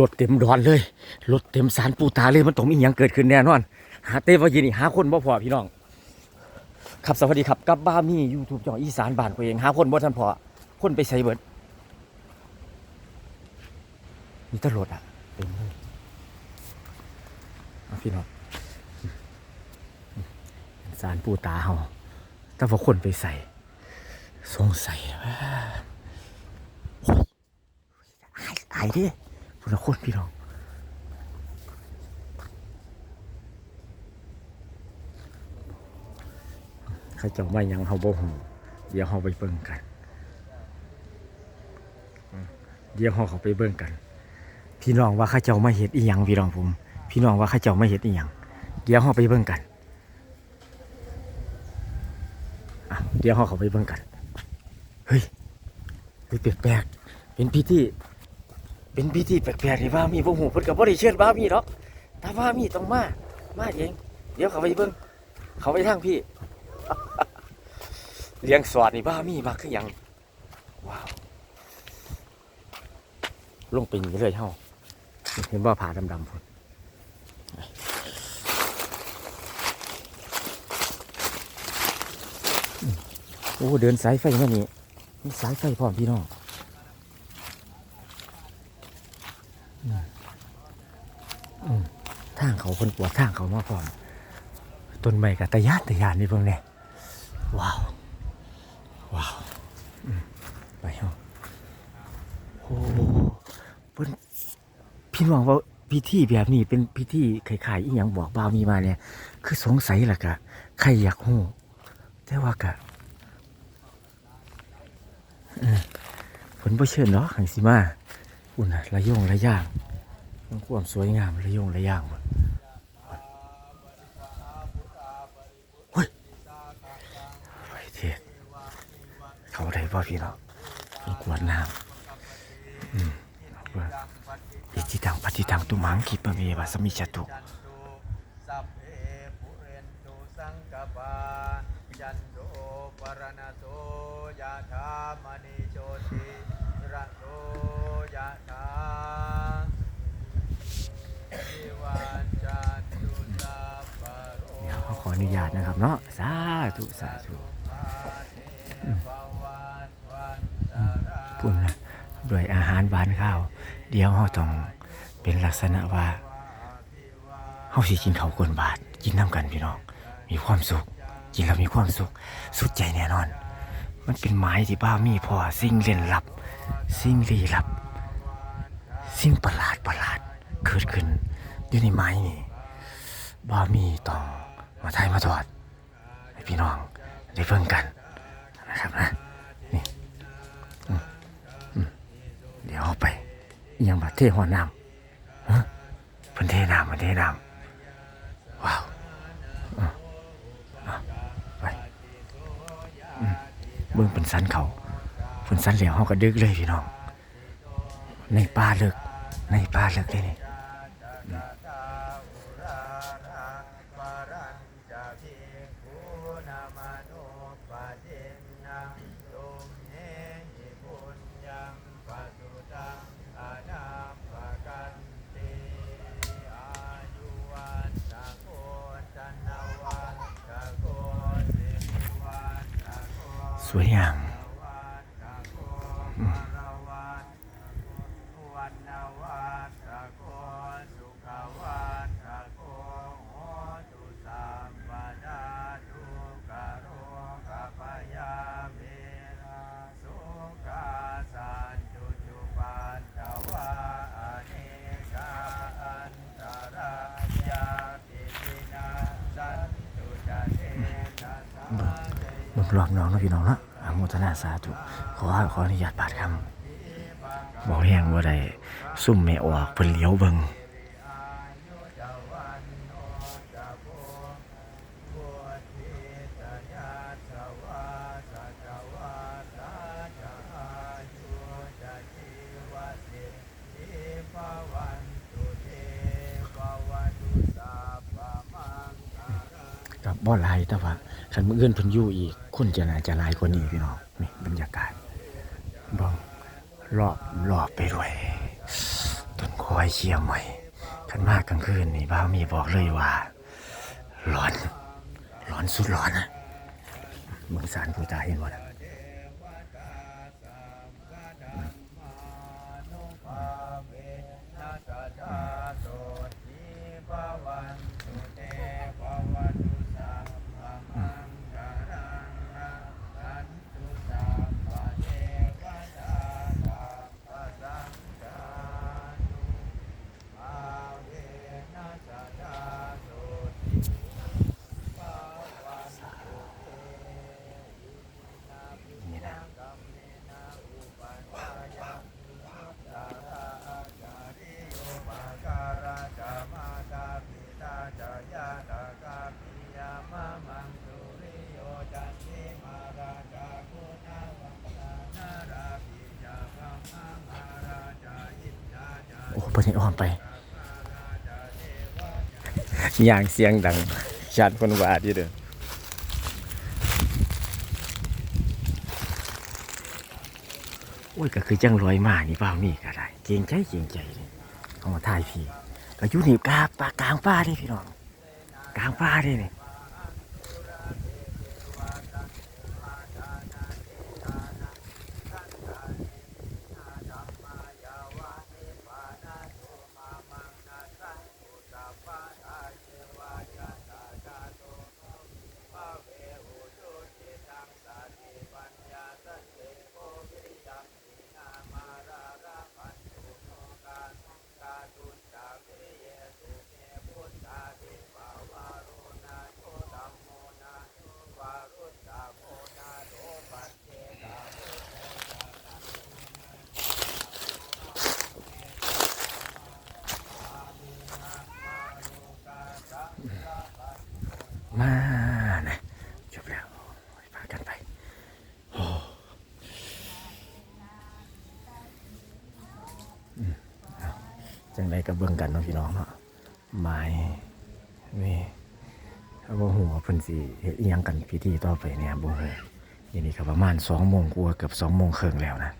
รถเต็มดอนเลยรถเต็มสารปูตาเลยมันต้องมีอย่างเกิดขึ้นแน่นอน หาเต้วายินอีหาคนบ่พอพี่น้องครับสวัสดีครับกับบ้ามียูทูบจ่องอีสานบ้านตัวเองหาคนบ่ทันพอคนไปใส่เบิดมีแตรถอะเต็มเลยเอาพี่น้องสารปูตาเฮาแต่ว่าคนไปใส่สงสัยว่าโอ้ยอายอายดิ คนละคนพี่น้องเขาเจะไม่ยังเขาบ่หูเดี๋ยวเขาไปเบิ่งกัน เดี๋ยวเขาเขาไปเบิ่งกัน พี่น้องว่าข้าเจ้าไมาเห็ดอีหยังพี่น้องผม พี่น้องว่าข้าเจ้าไมาเห็ดอีหยังเดี๋ยวเขาไปเบิ่งกันเดี๋ยวเขาเขาไปเบิ่งกัน เฮ้ยเฮ้ยแปลกๆเป็นพิธี เป็นพิธีแปลกๆที่ว่ามีบ่หูเพิ่นกับบ่ได้เชิญว่ามีหรอกแต่ว่ามีต้องมา มาเอง เดี๋ยวเขาไปเบิ่งเขาไปทางพี่ เลี้ยงสอดนี่บ้ามีมากคือหยังว้าวลงไปนี้เลยเฮ้าเห็นว่าผาดำๆพุ่นโอ้เดินสายไฟมานี่มีสายไฟพร้อมพี่น้องอืมอืมทางเขาคนปวดทางเขามาพร้อมต้นไม้กับตะยานตะยานนี่เพิ่งเนี่ยว้าวว้าวไปเฮาโอ้เพิ่นพี่น้องว่าพิธีแบบนี้เป็นพิธีคล้ายๆอีหยังบอกบ่าวมีมาเนี่ย คือสงสัยล่ะกะใครอยากฮู้แต่ว่ากะเออเพิ่นบ่เชิญเนาะหังสิมาอุ่นระยงระย่าง มันความสวยงามระยงระย่างบ่เฮ้ยไปเทศเขาได้บ่พี่น้องเป็นกวดน้ำอืมอิจิตังปฏิตังตุมังคิปะเมวะสมิจตุสันตุสังกปายันโตปรณโสยะธามณิโชติระโสยะธาวิวันจันตุสัพพะโร เดี๋ยวข ออนุญาตนะครับเนาะสาธุสาธุปุ่นนะด้วยอาหารหวานข้าว เดี๋ยวเราต้องเป็นลักษณะว่าเฮาสิกินข้าวก้นบาทกินน้ำกันพี่น้อง มีความสุข กินแล้วมีความสุข สุดใจแน่นอน มันเป็นไม้ที่บ้ามีพอสิ่งเล่นลับ สิ่งลี้ลับ สิ่งประหลาดประหลาดเกิดขึ้นอยู่ในไม้นี่บ้ามีต้อง มาถ่ายมาทอดให้พี่น้องได้เพิ่งกันนะครับนะนี่เดี๋ยวเอาไปยังบัดเทหัวน้ำฮะเพิ่นเทน้ำมันเทน้ำว้าวไปเบิ่งเป็นสันเขาเป็นสันเหลียวเขาก็ดึกเลยพี่น้อง ในป่าลิกในป่าลิกเลยนี่ ปรัญจภิกขุนามานุปเทนะตุมเนหิปุญญังปัสสุตังอานาปกันติอายุวันตะโกธนวันตะโกสิริวันตะโก สวยงาม วันตะโกมรวันวันนวันตะโกสุขวันตะโกโหตุสัมปดาทุกโรกัปยาเมนะสุขาสันตุจุปันต วะอเนกาอันตรายาปิปินาสันะสัมเตมึงรอบน้อง นะพี่น้องเนาะอนุโมทนาสาธุขอขออนุญาตบาดคำบอกแห้งว่าได้ซุ่มไม่ออกเพิ่นเลี้ยวเบิงกับบ่หลายแต่ว่าคัน มื้ออื่นพันยู่อีกคนจะน่าจะลายกว่านี้พี่น้องนี่บรรยากาศบองรอบรอบไปด้วยต้นคอยเชียร์ใหม่ขันมากกลางคืนนี่บ้ามีบอกเลยว่าร้อนร้อนสุดร้อนนะเมืองสารผู้ตายเห็นบ่นะ โอ้ปนี้อ้อมไปอย่างเสียงดังชัดคนวาดีเด้อโอ้ยก็คือจังลอยมานี่เปล่านี่ก็ได้เก่งใจเก่งใจเลยเอามาถ่ายพี่ก็อยู่นี่กาป่ากลางป่าเดิพี่น้องกลางป่าเดินี่มานะจบแล้วพากันไปโอ้อืมเอา จังไรก็เบิ่งกันเนาะพี่น้องเนาะไม้นี่เอาบ่หัวเพิ่นสิเฮ็ดอีหยังกันพิธีต่อไปเนี่ยบ่ฮู้ทีนี้ก็ประมาณ2โมงกว่าเกือบ2โมงครึ่งแล้วนะ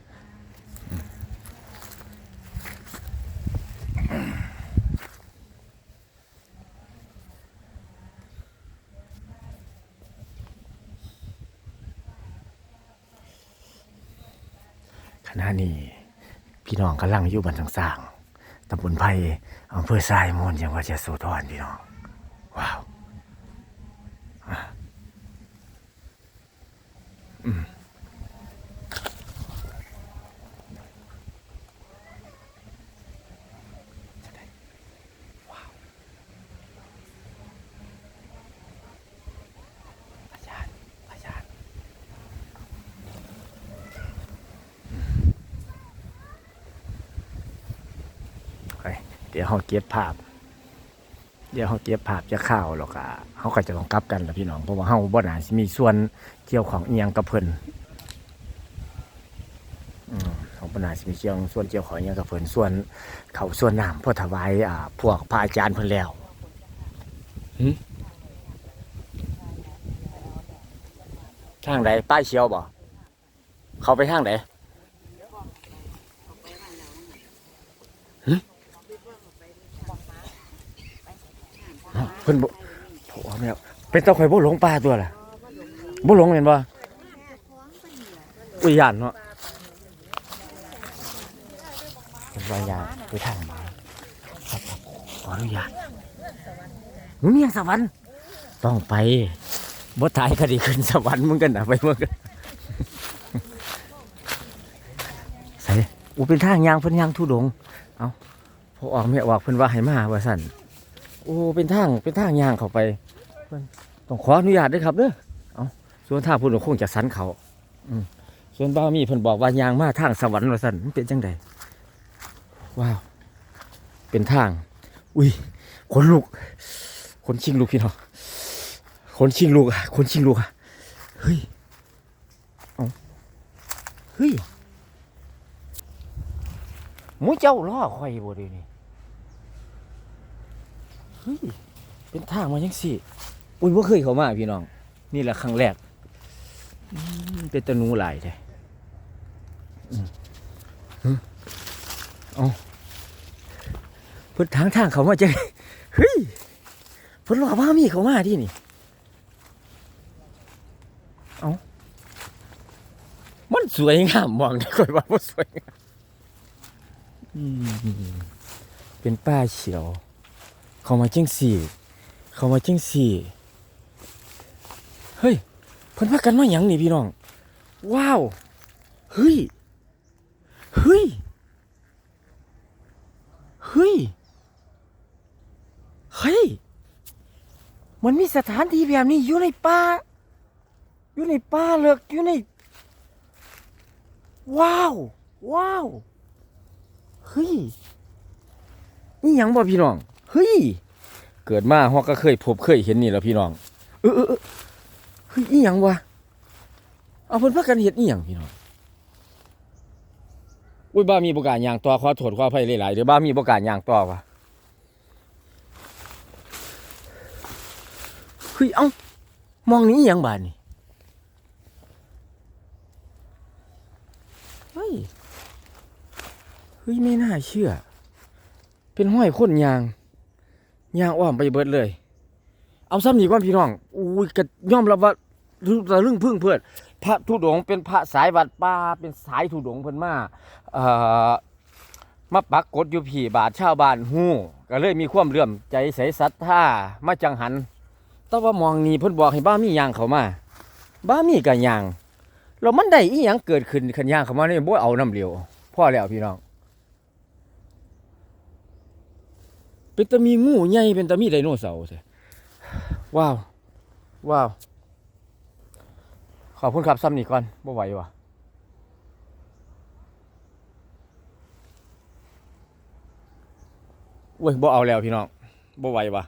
ขณะนี้พี่น้องกำลังอยู่บันทังสร้าง ตำบลไผ่อำเภอทรายมูลจังหวัดยะโสธรพี่น้อง ว้าวอะอืมว้าวพยานพยาน ไป เดี๋ยวเขาเก็บภาพ เดี๋ยวเขาเก็บภาพจะเข้าวหรอกอะเขาก็จะต้องกลับกันละพี่น้องเพราะว่าเขาบ่นาสิมีส่วนเกี่ยวของเอียงกับเพิ่นอืมเขาบ่นาสิมีเกี่ยวส่วนเกี่ยวของเอียงกับเพิ่นส่วน เขาส่วนน้ำเพื่อถวายอ่าพวกพระอาจารย์เพิ่นแล้วหึทางไหนป้ายเชียวบ่เขาไปทางไหน อ้าว เพิ่นบ่โอ้แม่เป็นตาข่อยบ่หลงป่าตัวล่ะบ่หลงเห็นบ่อุ้ยย่านเนาะเป็นว่ายาไปทางมาครับครับขออนุญาตหนูเมียงสวรรค์ต้องไปบ่ตายก็ดีขึ้นสวรรค์มึงกันน่ะไปมึงกันใส่อูเป็นทางยางเพิ่นยางทุดง เอาพอออกแม่ออกเพิ่นว่าให้มาว่าซั่น โอ้เป็นทางเป็นทางย่างเข้าไปต้องขออนุญาตด้วยครับเด้อเอาส่วนท่าพุ่นก็คงจะสันเขาอืส่วนบ้าวมีเพิ่นบอกว่ายางมาทางสวรรค์ว่าสั่นมันเป็นจังใดว้าว เป็นทาง อุ้ยขนลุกขนชิงลุกพี่น้องขนชิงลุกอะขนชิงลุกอะเฮ้ยเอาเฮ้ยหมูเจ้าล่อคอยบ่เดียวนี่ เฮ้ยเป็นทางมายังสิอุ้ยว่าเคยเขามาพี่น้อง นี่แหละครั้งแรกเป็นตะนูหลายแท้อืมหึเอาเพิ่นทางทางเขามาจะเฮ้ยเพิ่นรอว่ามีเขามาที่นี่เอามันสวยงามมองได้ค่อยว่าสวยงามอืมเป็นป้าเขียว เขามาจังสี่ เขามาจังสี่ เฮ้ยเพิ่นพากันมาหยังนี่พี่น้อง ว้าว เฮ้ย เฮ้ย เฮ้ย เฮ้ย มันมีสถานที่แบบนี้อยู่ในป่า อยู่ในป่าเลิกอยู่ใน ว้าว ว้าว เฮ้ย นี่ยังบ่พี่น้อง เฮ้ย เกิดมาฮอกก็เคยพบเคยเห็นนี่แล้วพี่น้อง เออเออเฮ้ยอีหยังวะ เอาเพิ่นพากันเฮ็ดอีหยังพี่น้อง อุ้ยบ้ามีประกาศย่างต่อขอโทษขออภัยหลายๆเดี๋ยวบ้ามีประกาศย่างต่อวะเฮ้ยเอ้ามองนี้อหยังบาดนี่เฮ้ยเฮ้ยไม่น่าเชื่อ เป็นห้อยคนยาง ยางอ้อมไปเบิดเลย เอาซ้ำนี่ก่อนพี่น้องอุ้ยก็ยอมรับว่าระลึ่งพึ่งเพื่อนพระธุดงเป็นพระสายวัดป่าเป็นสายธุดงเพิ่นมาเอ่อมาปักกดอยู่ผีบาทชาวบ้านฮู้ก็เลยมีความเลื่อมใจใสศรัทธามาจังหันแต่ว่ามองนี่เพิ่นบอกให้บ้ามีหยางเขามา บ้ามีกับยางแล้วมันได้อีหยังเกิดขึ้นขันยางเขามานี่บ่เอาน้ำเหลียวพ่อแล้วพี่น้อง เป็นตะมีงูใหญ่เป็นตะมีไดโนเสาร์แท้ว้าวว้าวขอบคุณครับซ้ำนี่ก่อนบ่ไหวว่ะเว้ยบ่เอาแล้วพี่น้องบ่ไหววะ